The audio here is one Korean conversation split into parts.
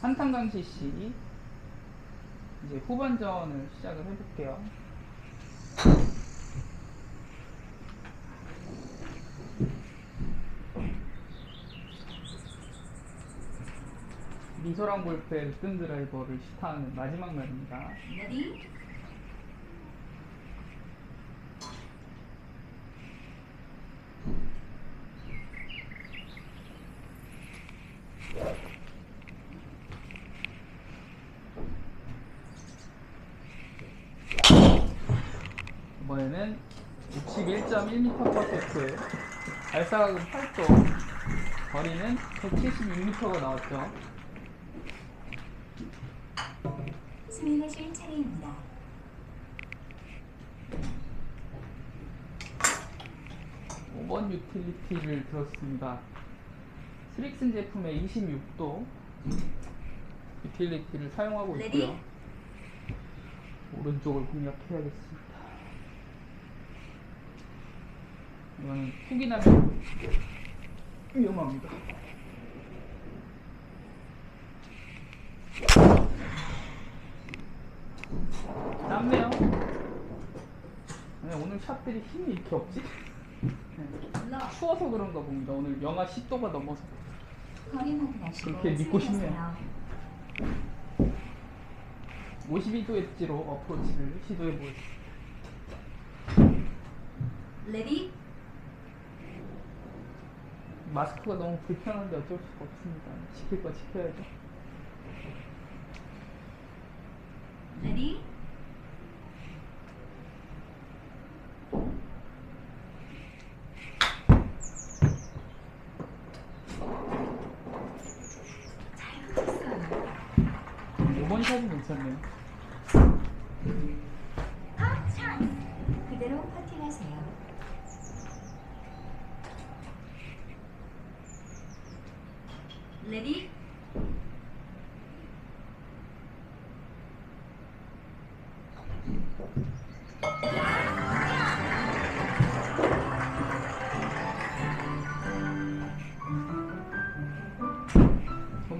한탄강 CC 이제 후반전을 시작을 해볼게요. 미소랑 골프의 뜬 드라이버를 시타하는 마지막 날입니다. 레디 이번에는 61.1m 퍼센트 발사각은 8도 거리는 176m가 나왔죠. 스윙하실 차례입니다. 5번 유틸리티를 들었습니다. 스릭슨 제품의 26도 유틸리티를 사용하고? 있고요. 오른쪽을 공략해야겠습니다. 이거는 훅이 나면 위험합니다. 짧네요. 네, 오늘 샷들이 힘이 이렇게 없지? 네. 러 추워서 그런가 봅니다. 오늘 영하 10도가 넘어서. 그렇게 믿고 싶네요. 스윙하세요. 52도 엣지로 어프로치를 시도해 보겠습니다. 레디 마스크가 너무 불편한데 어쩔 수가 없습니다. 지킬 거 지켜야죠.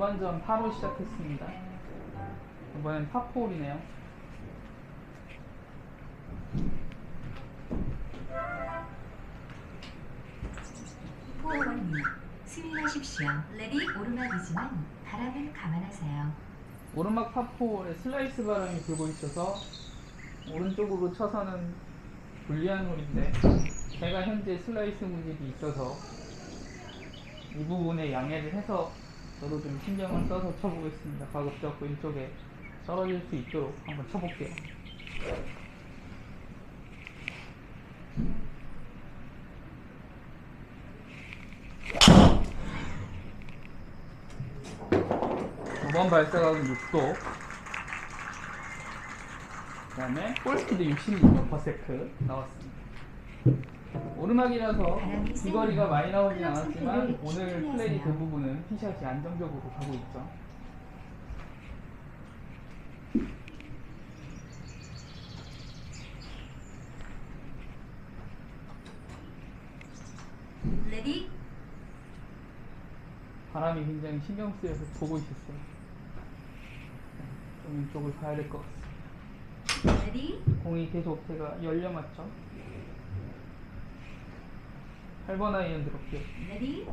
5만점 파로 시작했습니다. 이번엔 파포홀이네요. 포원님, 스윙하십시오. 레디 오르막이지만 바람을 감안하세요. 오르막 파포홀에 슬라이스 바람이 불고 있어서 오른쪽으로 쳐서는 불리한 홀인데 제가 현재 슬라이스 문제이 있어서 이 부분에 양해를 해서 저도 좀 신경을 써서 쳐보겠습니다. 가급적 왼쪽에 떨어질 수 있도록 한번 쳐볼게요. 두 번 발사각은 6도 그 다음에 볼스피드 66% 나왔습니다 오르막이라서 비거리가 많이 나오진 않았지만 오늘 플레이 대부분은 티샷이 안정적으로 가고 있죠. 레디? 바람이 굉장히 신경 쓰여서 보고 있었어요. 좀 왼쪽을 봐야 될 것 같습니다. 레디? 공이 계속 제가 열려 맞죠 8번 아이언 레디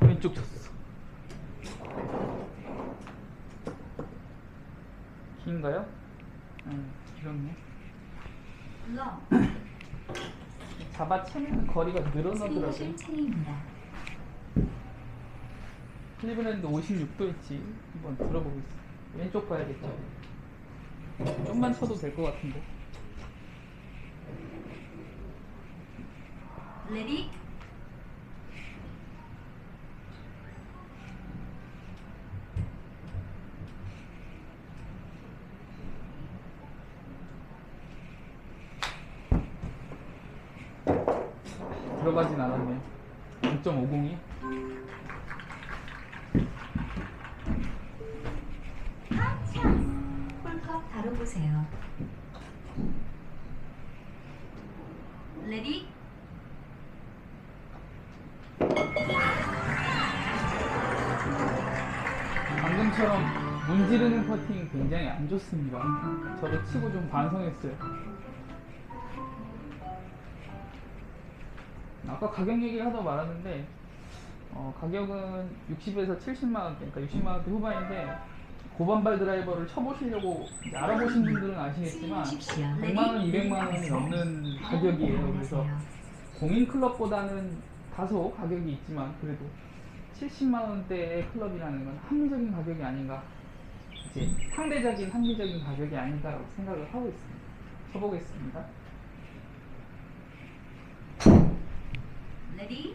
왼쪽 쳤어. 긴가요? 응, 길었네. 러 잡아채면 거리가 늘어나더라고요. 스윙하실 차례입니다. 클리브랜드 56도였지. 한번 들어보겠습니다. 왼쪽 봐야겠죠. 좀만 쳐도 될 것 같은데. 레디 들어가진 않았네. 0.502? 다뤄보세요. 레디? 방금처럼 문지르는 퍼팅 굉장히 안 좋습니다. 저도 치고 좀 반성했어요. 아까 가격 얘기를 하다 말았는데 어, 가격은 60에서 70만 원대, 그러니까 60만 원대 후반인데 고반발 드라이버를 쳐보시려고 이제 알아보신 분들은 아시겠지만 스윙하십시오. 100만 원, 200만 원이 넘는 가격이에요. 그래서 공인 클럽보다는 다소 가격이 있지만 그래도 70만 원대의 클럽이라는 건 합리적인 가격이 아닌가 이제 상대적인 합리적인 가격이 아닌가라고 생각을 하고 있습니다. 쳐보겠습니다. 레디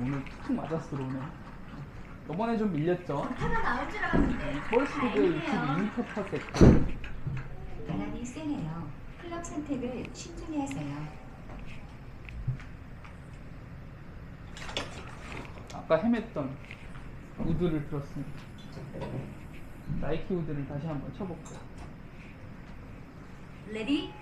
오늘 맞았어 들어오네. 이번에 좀 밀렸죠. 하나 나올 줄 알았는데 볼스피드 아니네요. 22m 퍼 세트. 바람이 세네요. 클럽 선택을 신중히 하세요. 아까 헤맸던 우드를 들었습니다. 나이키 우드를 다시 한번 쳐볼게요. 레디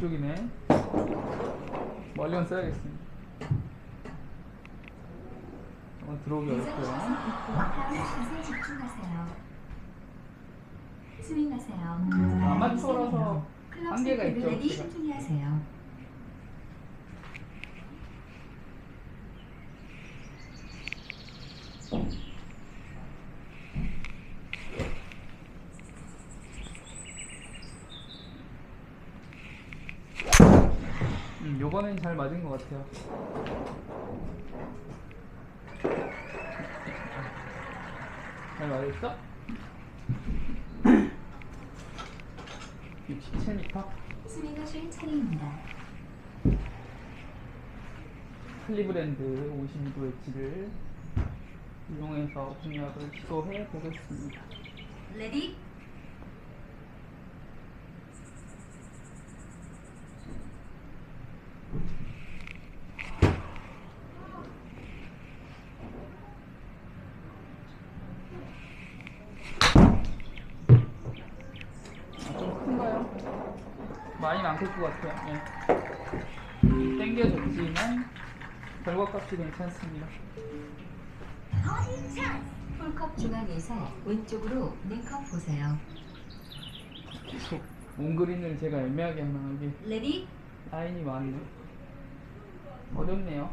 왼쪽이네. 멀리건 써야겠습니다. 어, 들어오기 어렵고요. 스윙하세요. 아마추어라서 클럽 한계가 있죠. 신중히 하세요. 음, 요번엔 잘 맞은 것 같아요. 잘 맞았어? 67m? 스윙하실 차례입니다. 클리브랜드 52도 웨지를 이용해서 공략을 시도해 보겠습니다. 레디 아, 좀 큰가요? 안클것 같아요. 예. 땡겨졌지만 결과값이 괜찮습니다. 풀컵 중앙에서 왼쪽으로 4컵 보세요. 계속 온그린을 제가 애매하게 하나 이게 레디 라인이 많네. 어렵네요.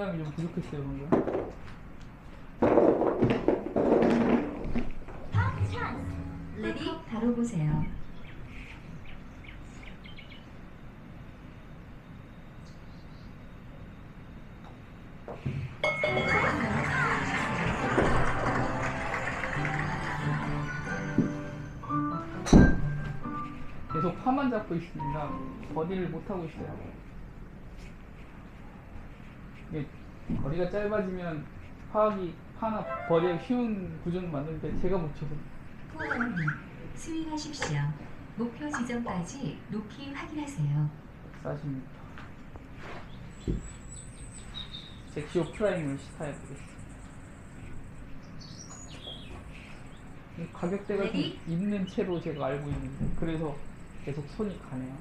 자신감이 좀 부족했어요, 방금. 레디 바로 보세요. 계속 파만 잡고 있습니다. 버디를 못 하고 있어요. 이게 거리가 짧아지면 파악이 파나 버디가 쉬운 구조는 맞는데 제가 못 쳐서 포원님 스윙하십시오. 목표 지점까지 높이 확인하세요. 40m. 잭시오 프라임을 시타해 보겠습니다. 이 가격대가 좀 레디? 있는 채로 제가 알고 있는데 그래서 계속 손이 가네요.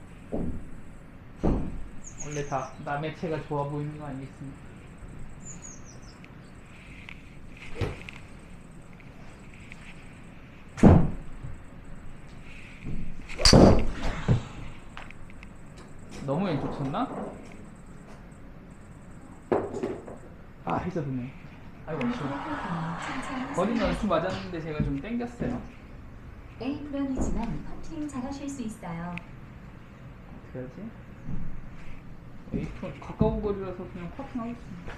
원래 다 남의 채가 좋아 보이는 거 아니겠습니까? 너무 왼쪽 쳤나? 아 해저드네 아이고 아쉬워 거리는 얼추 맞았는데 제가 좀 땡겼어요 에이프런이지만 퍼팅 잘하실 수 있어요. 어떻게 하지? 에이프 가까운 거리라서 그냥 퍼팅하겠습니다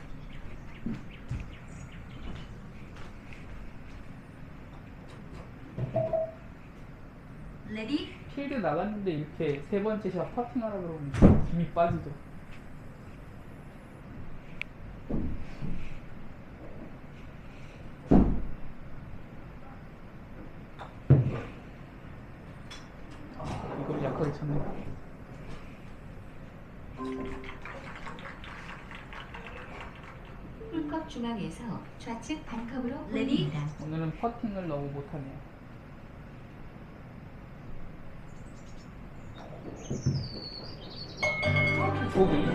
나갔는데 이렇게 세 번째 샷 퍼팅하라 그러면 힘이 빠지죠. 아, 이걸 약하게 쳤네. 홀컵 중앙에서 좌측 반컵으로 레디 오늘은 퍼팅을 너무 못하네요. 고기.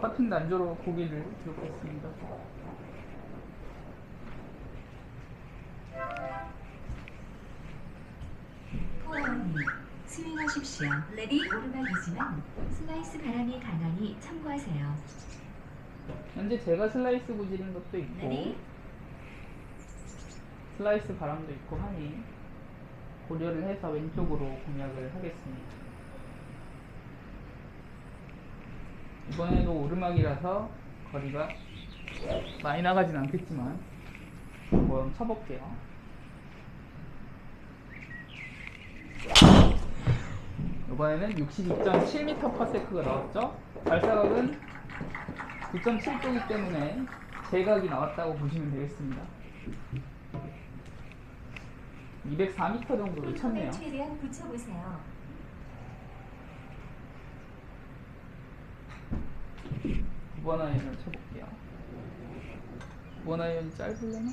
퍼팅 난조로 고기를. 포원 스윙하십시오. 레디 오르막이지만 슬라이스 바람이 강하니 참고하세요. 현재 제가 슬라이스 구질인 것도 있고 레디 슬라이스 바람도 있고 하니 고려를 해서 왼쪽으로 공략을 하겠습니다. 이번에도 오르막이라서 거리가 많이 나가진 않겠지만 한번 쳐볼게요. 이번에는 62.7m 퍼세크가 나왔죠? 발사각은 9.7도이기 때문에 제각이 나왔다고 보시면 되겠습니다. 204m 정도를 쳤네요. 최대한 붙여보세요. 두번 아이언을 쳐볼게요. 두번 아이언이 짧으려나?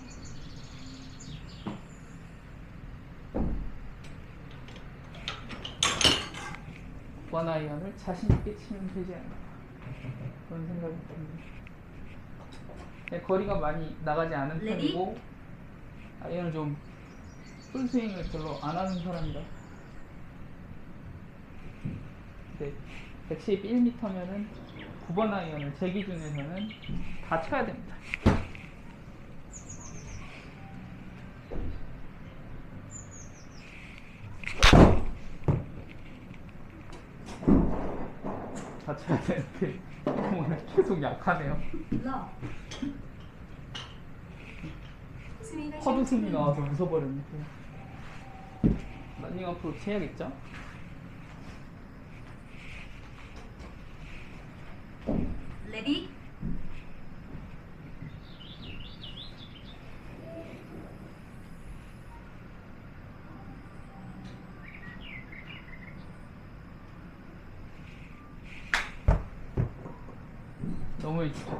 두번 아이언을 자신있게 치면 되지 않나 그런 생각이 듭니다. 네, 거리가 많이 나가지 않은? 편이고 아이언을 좀 풀스윙을 별로 안 하는 사람이라 네, 111m면은 9번 아이언을 제 기준에서는 다 쳐야 됩니다. 다 쳐야 되는데 오늘 계속 약하네요. 커브 스윙이 나와서 웃어버렸네. 런닝 앞으로 치야겠죠? 레디 너무 일찍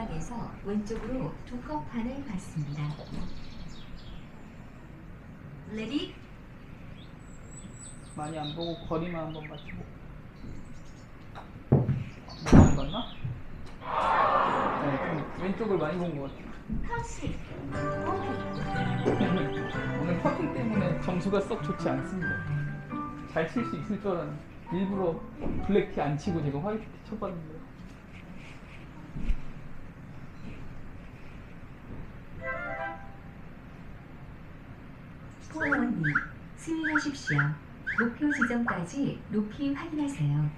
중앙에서 왼쪽으로 두 컵 반을 받습니다. 레디 많이 안 보고 거리만 한번 맞춰보고. 너무 안 봤나? 네, 좀 왼쪽을 많이 본 것 같아요. 오늘 퍼팅 때문에 점수가 썩 좋지 않습니다. 잘 칠 수 있을 줄 알았는데 일부러 블랙티 안 치고 제가 화이트티 쳐봤는데 포원 스윙하십시오. 목표 지점까지 높이 확인하세요.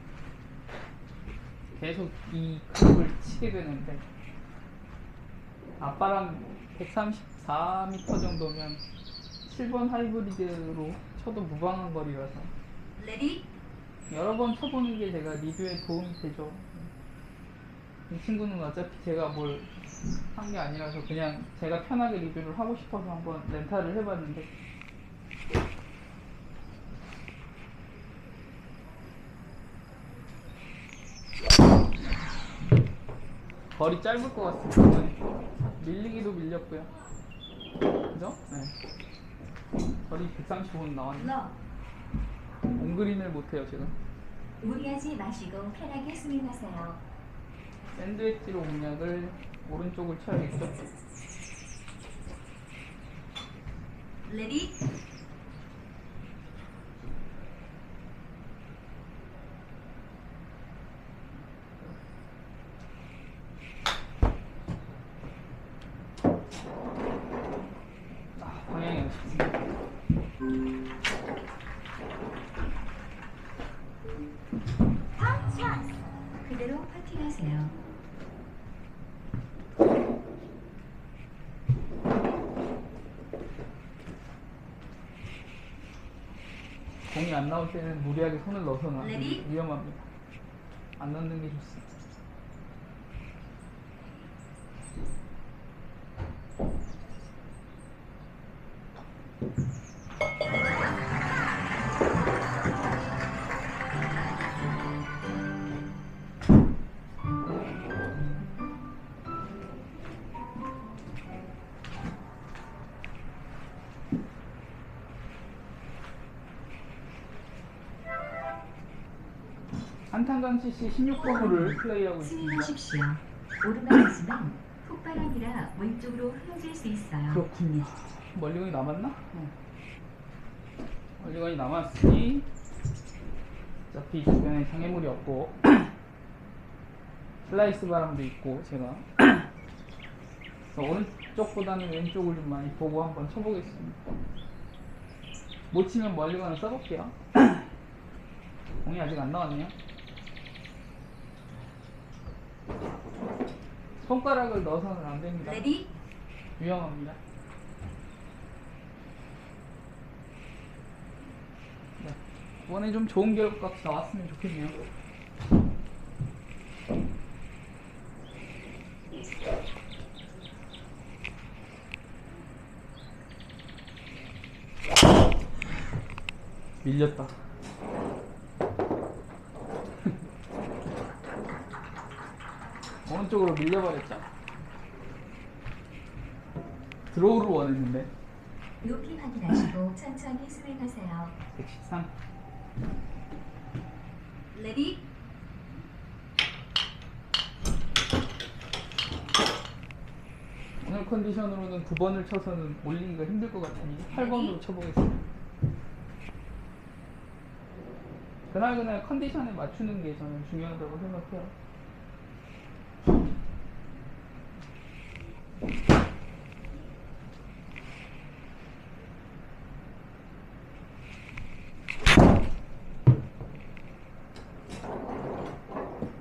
계속 이 클럽을 치게 되는데 앞바람 134m 정도면 7번 하이브리드로 쳐도 무방한 거리라서 레디 여러 번 쳐보는 게 제가 리뷰에 도움이 되죠. 이 친구는 어차피 제가 뭘 한 게 아니라서 그냥 제가 편하게 리뷰를 하고 싶어서 한번 렌탈을 해봤는데 거리 짧을 것 같습니다. 밀리기도 밀렸고요. 그죠? 네. 거리 135는 나왔는데 러 옹그린을 못해요 지금. 무리하지 마시고 편하게 스윙하세요. 샌드위치로 공략을 오른쪽을 쳐야겠죠? 레디 공이 안 나올 때는 무리하게 손을 넣어서는 안- 위험합니다. 안 넣는 게 좋습니다. 한탄강 CC 16번호를 플레이하고 있습니다. 스윙하십시오. 오르막이지만 폭바람이라 왼쪽으로 흐려질 수 있어요. 그렇군요. 멀리건이 남았나? 응. 멀리건이 남았으니 어차피 주변에 장애물이 없고 슬라이스 바람도 있고 제가 그래서 오른쪽보다는 왼쪽을 좀 많이 보고 한번 쳐보겠습니다. 못 치면 멀리건을 써볼게요. 공이 아직 안 나왔네요. 손가락을 넣어서는 안 됩니다. 레디? 위험합니다. 네. 이번에 좀 좋은 결과 나왔으면 좋겠네요. 밀렸다. 오른쪽으로 밀려버렸죠. 드로우를 원했는데 높이 확인하시고 천천히 스윙하세요. 113 레디? 오늘 컨디션으로는 두 번을 쳐서는 올리기가 힘들 것 같으니 8번으로 쳐보겠습니다 그날 그날 컨디션에 맞추는 게 저는 중요하다고 생각해요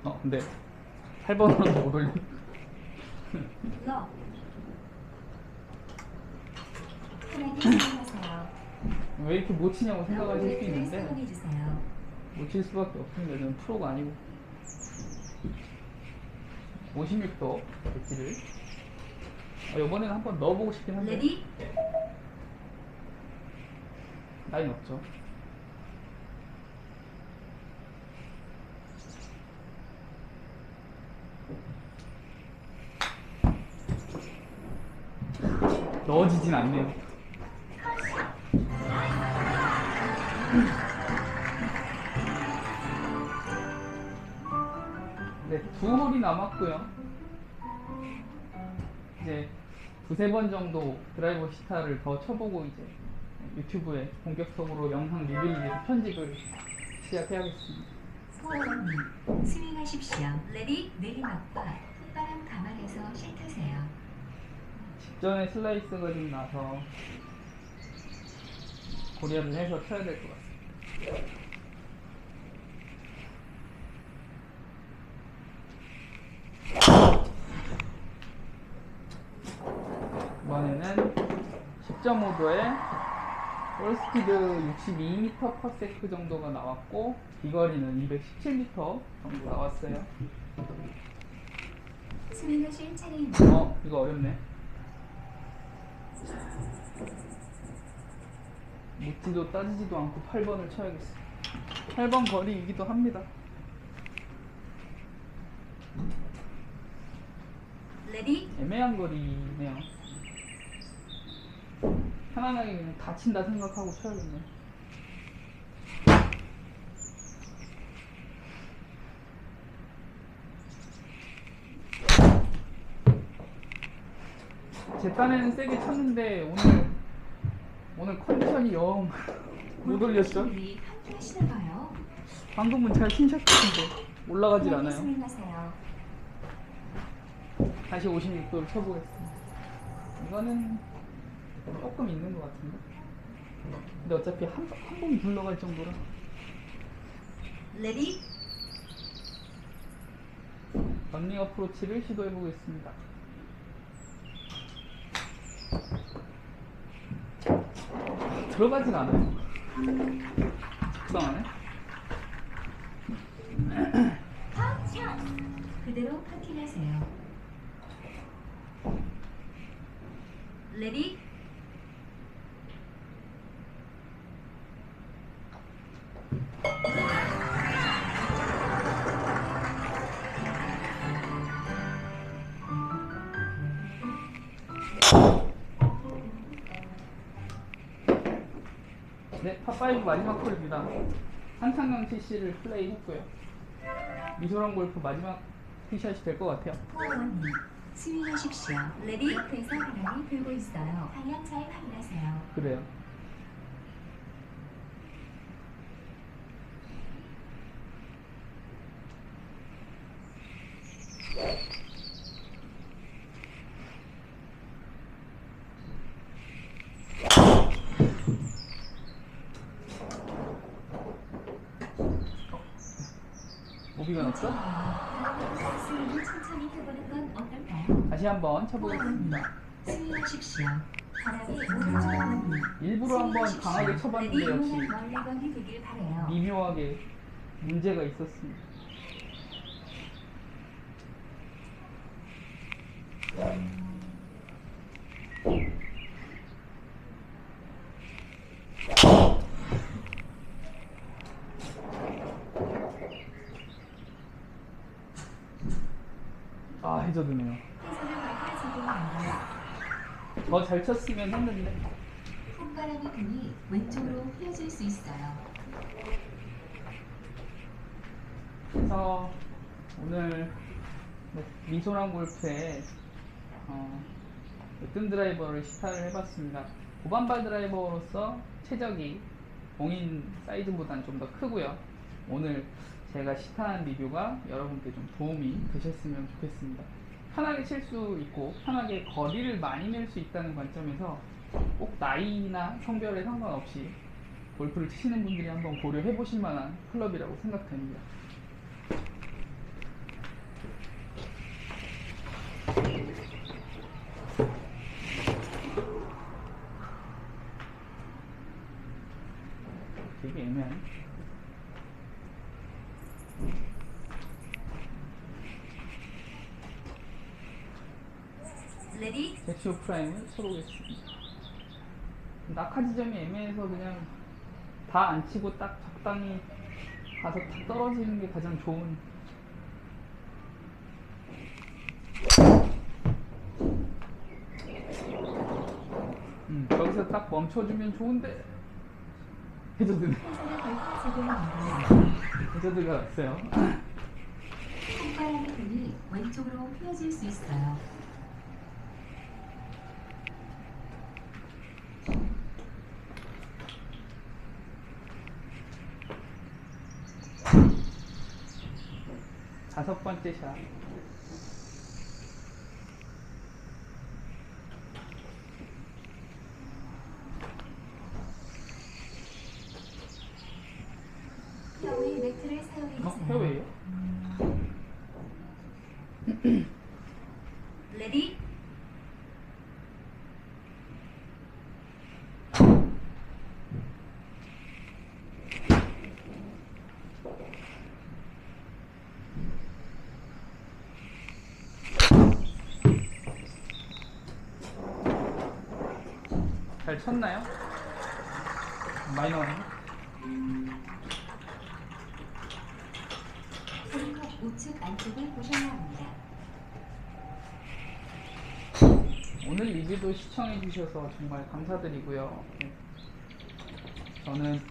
어 근데 8번으로는 못 올리 러. 편하게. 왜 이렇게 못 치냐고 생각하실 수 있는데 사용해 주세요. 못 칠 수밖에 없습니다. 저는 프로가 아니고 56도 배치를 아, 이번에는 한번 넣어보고 싶긴 한데 레디? 라인 없죠. 넣어지진 않네요. 네, 두 홀이 남았고요. 이제 두세 번 정도 드라이버 시타를 더 쳐보고 이제 유튜브에 본격적으로 영상 리뷰를 위해서 편집을 시작해야겠습니다. 스윙하십시오. 레디? 내리막과 콧바람 감안해서 시트세요. 직전에 슬라이스가 좀 나서 고려를 해서 쳐야 될 것 같습니다. 이번에는 10.5도에 볼스피드 62m/s 정도가 나왔고 비거리는 217m 정도 나왔어요. 차례입니다. 어 이거 어렵네 묻지도 따지지도 않고 8번을 쳐야겠어. 8번 거리이기도 합니다. 레디? 애매한 거리네요. 편안하게 그냥 다친다 생각하고 쳐야겠네. 제 딴에는 세게 쳤는데 오늘 오늘 컨디션이 영못 하시나 봐요. 방금은 잘 침착했는데 올라가질 않아요. 다시 56도를 쳐보겠습니다. 이거는 조금 있는 것 같은데. 근데 어차피 한, 한번 굴러갈 정도라. 레디? 런닝 어프로치를 시도해 보겠습니다. 들어가지가 않아요. 적당하네. 그대로 파킹하세요. 레디 파5 마지막 콜입니다. 한창강 CC를 플레이했고요. 미소랑 골프 마지막 티샷이 될 것 같아요. 스윙하십시오. 레디 옆에서 바람이 불고 있어요. 방향 잘 확인하세요. 그래요. 오비가 났어? 스윙을 천천히 해보는 건 어떨까요? 다시 한번 쳐보겠습니다. 바람이 오른쪽으로 일부러 한번 강하게 쳐봤는데 역시 멀리 건이 되길 바래요. 미묘하게 문제가 있었습니다. 아 해저드네요. 해서는 마이크 제공합니다. 더 잘 쳤으면 했는데 콧바람이 부니 왼쪽으로 휘어질 수 있어요. 그래서 오늘 미소랑 골프에 어, 뜬 드라이버를 시타를 해봤습니다. 고반발 드라이버로서 최적이 봉인 사이즈보다는 좀더 크고요. 오늘 제가 시타한 리뷰가 여러분께 좀 도움이 되셨으면 좋겠습니다. 편하게 칠 수 있고 편하게 거리를 많이 낼 수 있다는 관점에서 꼭 나이나 성별에 상관없이 골프를 치시는 분들이 한번 고려해 보실 만한 클럽이라고 생각됩니다. 되게 애매하네. 레디 제치오 프라임을 쳐보겠습니다. 낙하 지점이 애매해서 그냥 다 안 치고 딱 적당히 가서 탁 떨어지는 게 가장 좋은. 음, 여기서 딱 멈춰주면 좋은데 제공합니다. 해저드가 왔어요. 콧바람이 부니 왼쪽으로 휘어질 수 있어요. 다섯 번째 샷. 페어웨이 매트를 사용해 어, 주세요. 페어웨이요? 레디 잘 쳤나요? 많이. 홀컵 우측 안쪽을 보셔야 합니다. 오늘 리뷰도 시청해주셔서 정말 감사드리고요. 네. 저는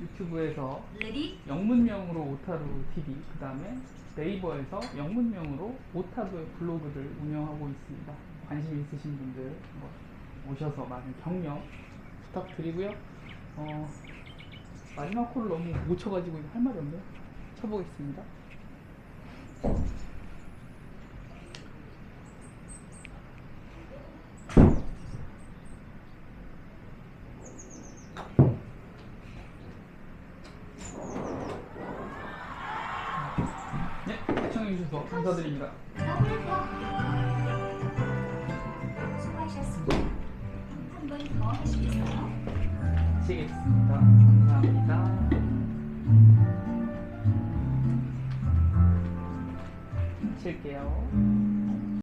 유튜브에서 레디 영문명으로 오타루 TV, 그 다음에 네이버에서 영문명으로 오타루 블로그를 운영하고 있습니다. 관심 있으신 분들 뭐 오셔서 많은 격려 부탁드리고요. 어, 마지막 콜을 너무 못 쳐가지고 할 말이 없네요. 쳐보겠습니다.